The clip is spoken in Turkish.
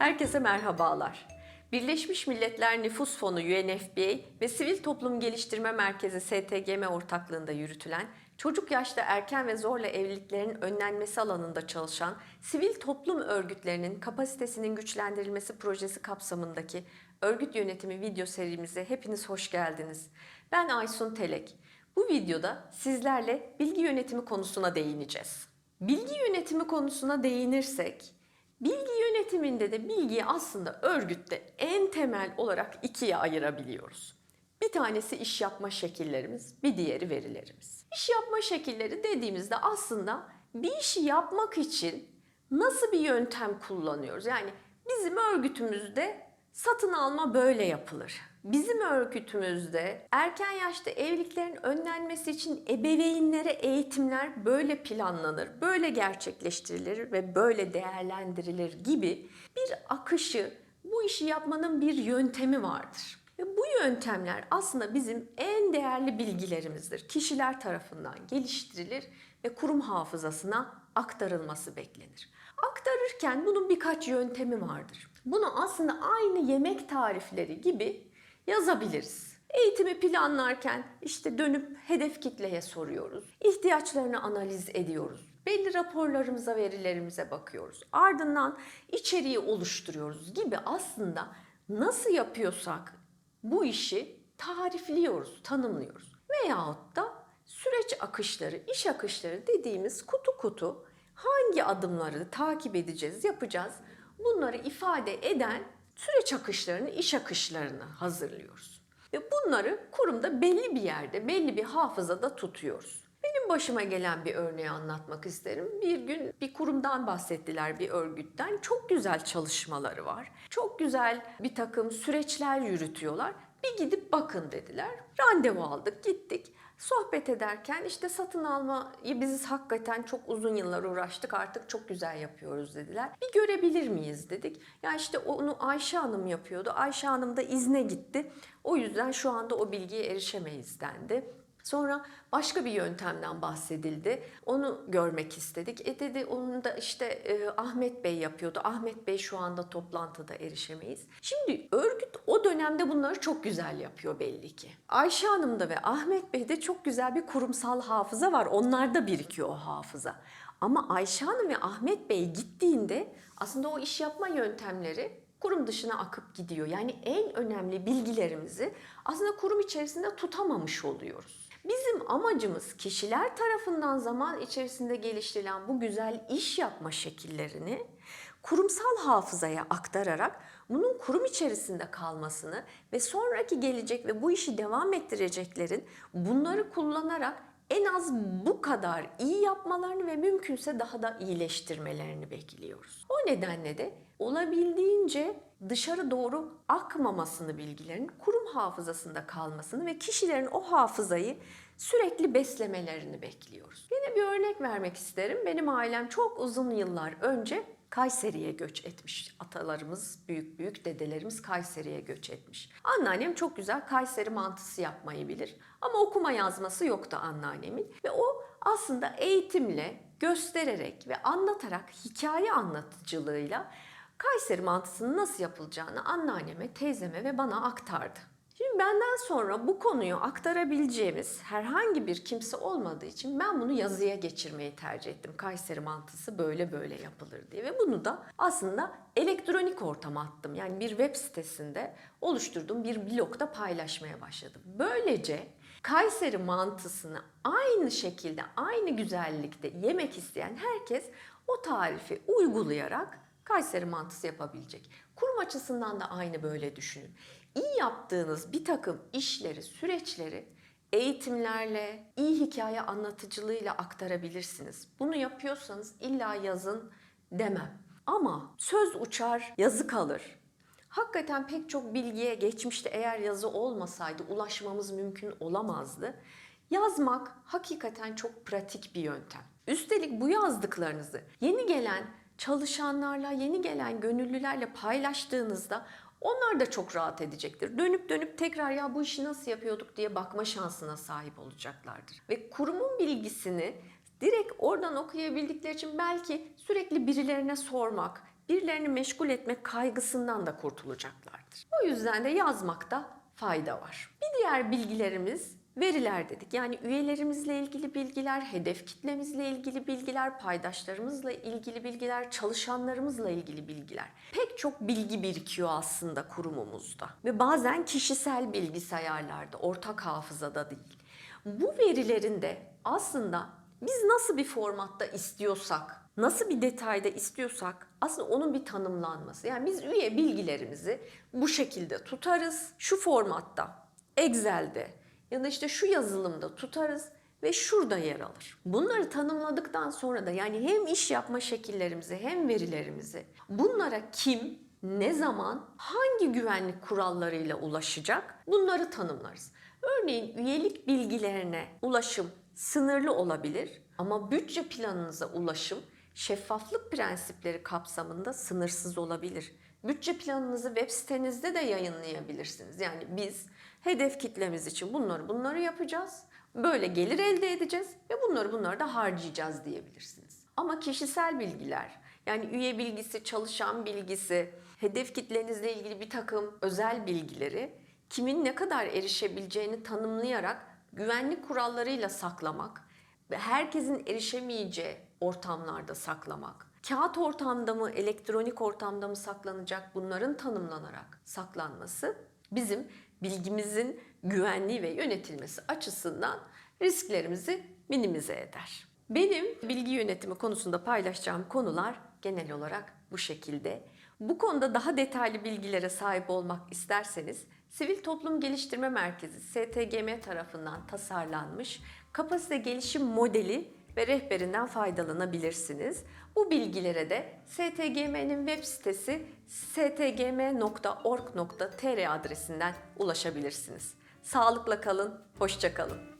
Herkese merhabalar. Birleşmiş Milletler Nüfus Fonu UNFPA ve Sivil Toplum Geliştirme Merkezi STGM ortaklığında yürütülen çocuk yaşta erken ve zorla evliliklerin önlenmesi alanında çalışan sivil toplum örgütlerinin kapasitesinin güçlendirilmesi projesi kapsamındaki örgüt yönetimi video serimize hepiniz hoş geldiniz. Ben Aysun Telek. Bu videoda sizlerle bilgi yönetimi konusuna değineceğiz. Bilgi yönetimi konusuna değinirsek, bilgi yönetiminde de bilgiyi aslında örgütte en temel olarak ikiye ayırabiliyoruz. Bir tanesi iş yapma şekillerimiz, bir diğeri verilerimiz. İş yapma şekilleri dediğimizde aslında bir işi yapmak için nasıl bir yöntem kullanıyoruz? Yani bizim örgütümüzde satın alma böyle yapılır. Bizim örgütümüzde erken yaşta evliliklerin önlenmesi için ebeveynlere eğitimler böyle planlanır, böyle gerçekleştirilir ve böyle değerlendirilir gibi bir akışı, bu işi yapmanın bir yöntemi vardır. Ve bu yöntemler aslında bizim en değerli bilgilerimizdir. Kişiler tarafından geliştirilir ve kurum hafızasına aktarılması beklenir. Aktarırken bunun birkaç yöntemi vardır. Bunu aslında aynı yemek tarifleri gibi yazabiliriz. Eğitimi planlarken işte dönüp hedef kitleye soruyoruz. İhtiyaçlarını analiz ediyoruz. Belli raporlarımıza, verilerimize bakıyoruz. Ardından içeriği oluşturuyoruz gibi aslında nasıl yapıyorsak bu işi tarifliyoruz, tanımlıyoruz. Veyahut da süreç akışları, iş akışları dediğimiz kutu kutu hangi adımları takip edeceğiz, yapacağız bunları ifade eden süreç akışlarını, iş akışlarını hazırlıyoruz. Ve bunları kurumda belli bir yerde, belli bir hafızada tutuyoruz. Benim başıma gelen bir örneği anlatmak isterim. Bir gün bir kurumdan bahsettiler, bir örgütten. Çok güzel çalışmaları var. Çok güzel bir takım süreçler yürütüyorlar. Bir gidip bakın dediler. Randevu aldık, gittik. Sohbet ederken işte satın almayı biz hakikaten çok uzun yıllar uğraştık artık çok güzel yapıyoruz dediler. Bir görebilir miyiz dedik. Ya işte onu Ayşe Hanım yapıyordu. Ayşe Hanım da izne gitti. O yüzden şu anda o bilgiye erişemeyiz dendi. Sonra başka bir yöntemden bahsedildi. Onu görmek istedik. E dedi onu da işte e, Ahmet Bey yapıyordu. Ahmet Bey şu anda toplantıda erişemeyiz. Şimdi örgüt o dönemde bunları çok güzel yapıyor belli ki. Ayşe Hanım'da ve Ahmet Bey'de çok güzel bir kurumsal hafıza var. Onlarda birikiyor o hafıza. Ama Ayşe Hanım ve Ahmet Bey gittiğinde aslında o iş yapma yöntemleri kurum dışına akıp gidiyor. Yani en önemli bilgilerimizi aslında kurum içerisinde tutamamış oluyoruz. Bizim amacımız kişiler tarafından zaman içerisinde geliştirilen bu güzel iş yapma şekillerini kurumsal hafızaya aktararak bunun kurum içerisinde kalmasını ve sonraki gelecek ve bu işi devam ettireceklerin bunları kullanarak en az bu kadar iyi yapmalarını ve mümkünse daha da iyileştirmelerini bekliyoruz. O nedenle de olabildiğince dışarı doğru akmamasını bilgilerin kurum hafızasında kalmasını ve kişilerin o hafızayı sürekli beslemelerini bekliyoruz. Yine bir örnek vermek isterim. Benim ailem çok uzun yıllar önce Kayseri'ye göç etmiş. Atalarımız, büyük büyük dedelerimiz Kayseri'ye göç etmiş. Anneannem çok güzel Kayseri mantısı yapmayı bilir. Ama okuma yazması yoktu anneannemin. Ve o aslında eğitimle, göstererek ve anlatarak, hikaye anlatıcılığıyla Kayseri mantısının nasıl yapılacağını anneanneme, teyzeme ve bana aktardı. Şimdi benden sonra bu konuyu aktarabileceğimiz herhangi bir kimse olmadığı için ben bunu yazıya geçirmeyi tercih ettim. Kayseri mantısı böyle böyle yapılır diye ve bunu da aslında elektronik ortama attım. Yani bir web sitesinde oluşturduğum bir blogda paylaşmaya başladım. Böylece Kayseri mantısını aynı şekilde, aynı güzellikte yemek isteyen herkes o tarifi uygulayarak Kayseri mantısı yapabilecek. Kurum açısından da aynı böyle düşünün. İyi yaptığınız bir takım işleri, süreçleri eğitimlerle, iyi hikaye anlatıcılığıyla aktarabilirsiniz. Bunu yapıyorsanız illa yazın demem. Ama söz uçar, yazı kalır. Hakikaten pek çok bilgiye geçmişte eğer yazı olmasaydı ulaşmamız mümkün olamazdı. Yazmak hakikaten çok pratik bir yöntem. Üstelik bu yazdıklarınızı yeni gelen çalışanlarla, yeni gelen gönüllülerle paylaştığınızda onlar da çok rahat edecektir. Dönüp dönüp tekrar ya bu işi nasıl yapıyorduk diye bakma şansına sahip olacaklardır. Ve kurumun bilgisini direkt oradan okuyabildikleri için belki sürekli birilerine sormak, birilerini meşgul etmek kaygısından da kurtulacaklardır. O yüzden de yazmakta fayda var. Bir diğer bilgilerimiz veriler dedik. Yani üyelerimizle ilgili bilgiler, hedef kitlemizle ilgili bilgiler, paydaşlarımızla ilgili bilgiler, çalışanlarımızla ilgili bilgiler. Pek çok bilgi birikiyor aslında kurumumuzda. Ve bazen kişisel bilgisayarlarda, ortak hafızada değil. Bu verilerin de aslında biz nasıl bir formatta istiyorsak, nasıl bir detayda istiyorsak aslında onun bir tanımlanması. Yani biz üye bilgilerimizi bu şekilde tutarız. Şu formatta, Excel'de ya da işte şu yazılımda tutarız ve şurada yer alır. Bunları tanımladıktan sonra da yani hem iş yapma şekillerimizi hem verilerimizi bunlara kim, ne zaman, hangi güvenlik kurallarıyla ulaşacak bunları tanımlarız. Örneğin üyelik bilgilerine ulaşım sınırlı olabilir ama bütçe planınıza ulaşım şeffaflık prensipleri kapsamında sınırsız olabilir. Bütçe planınızı web sitenizde de yayınlayabilirsiniz. Yani biz hedef kitlemiz için bunları bunları yapacağız. Böyle gelir elde edeceğiz ve bunları bunları da harcayacağız diyebilirsiniz. Ama kişisel bilgiler yani üye bilgisi, çalışan bilgisi, hedef kitlenizle ilgili bir takım özel bilgileri kimin ne kadar erişebileceğini tanımlayarak güvenlik kurallarıyla saklamak ve herkesin erişemeyeceği ortamlarda saklamak. Kağıt ortamda mı, elektronik ortamda mı saklanacak bunların tanımlanarak saklanması bizim bilgimizin güvenliği ve yönetilmesi açısından risklerimizi minimize eder. Benim bilgi yönetimi konusunda paylaşacağım konular genel olarak bu şekilde. Bu konuda daha detaylı bilgilere sahip olmak isterseniz Sivil Toplum Geliştirme Merkezi STGM tarafından tasarlanmış kapasite gelişim modeli ve rehberinden faydalanabilirsiniz. Bu bilgilere de STGM'nin web sitesi stgm.org.tr adresinden ulaşabilirsiniz. Sağlıkla kalın, hoşça kalın.